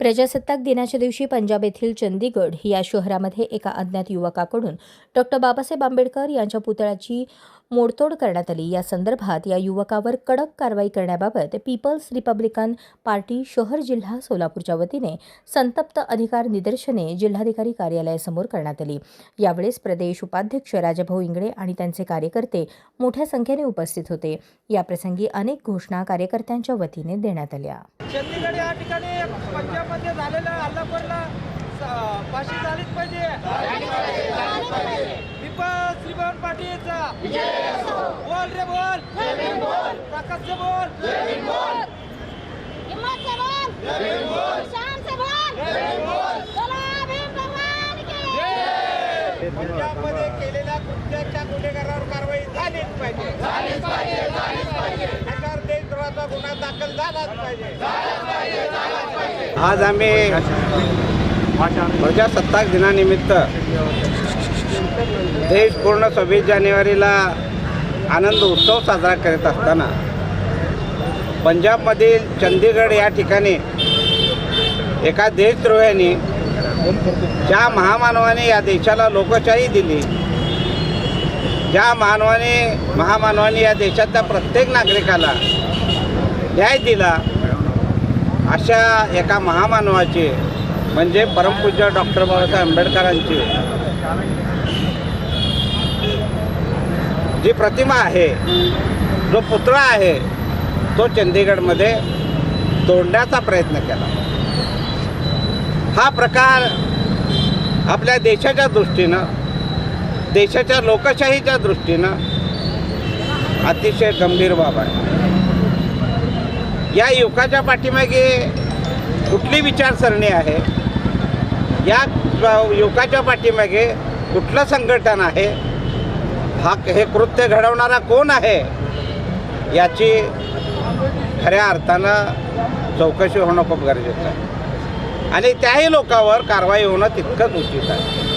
प्रजासत्ताक दिनाच्या दिवशी पंजाब येथील चंदीगड या शहरामध्ये एका अज्ञात युवकाकडून डॉक्टर बाबासाहेब आंबेडकर यांच्या पुतळ्याची मोडतोड करण्यात आली. या संदर्भात या युवकावर कडक कारवाई करण्याबाबत पीपल्स रिपब्लिकन पार्टी शहर जिल्हा सोलापूरच्या वतीने संतप्त अधिकार निदर्शने जिल्हाधिकारी कार्यालयासमोर करण्यात आली. यावेळेस प्रदेश उपाध्यक्ष राजाभाऊ इंगळे आणि त्यांचे कार्यकर्ते मोठ्या संख्येने उपस्थित होते. याप्रसंगी अनेक घोषणा कार्यकर्त्यांच्या वतीने देण्यात आल्या. चंदीगड या ठिकाणी पंजाबमध्ये झालेल्या हल्लाखोरला स- फाशी झालीच पाहिजे. पाटीलचा. बोल रे बोल. प्रकाश से बोल. हिम्मत से बोल. शान से बोल. बोला. भीम भगवान की. पंजाबमध्ये केलेल्या कृत्याच्या गुन्हेगारावर कारवाई झालीच पाहिजे. सरकार देशद्रोहाचा गुन्हा दाखल झालाच पाहिजे. आज आम्ही प्रजासत्ताक दिनानिमित्त देश पूर्ण सव्वीस जानेवारीला आनंद उत्सव साजरा करत असताना पंजाबमधील चंदीगड या ठिकाणी एका देशद्रोह्याने ज्या महामानवाने या देशाला लोकशाही दिली ज्या मानवाने महामानवाने या देशातल्या प्रत्येक नागरिकाला न्याय दिला अशा एका महामानवाचे म्हणजे परमपूज्य डॉक्टर बाबासाहेब आंबेडकरांची. जी प्रतिमा आहे जो पुतळा आहे तो चंदीगडमध्ये तोडण्याचा प्रयत्न केला. हा प्रकार आपल्या देशाच्या दृष्टीनं देशाच्या लोकशाहीच्या दृष्टीनं अतिशय गंभीर बाब आहे. या युवकाच्या पाठीमागे कुठली विचारसरणी आहे? या युवकाच्या पाठीमागे कुठलं संघटन आहे? हा हे कृत्य घडवणारा कोण आहे? याची खऱ्या अर्थानं चौकशी होणं खूप गरजेचं आहे. आणि त्याही लोकांवर कारवाई होणं तितकंच उचित आहे.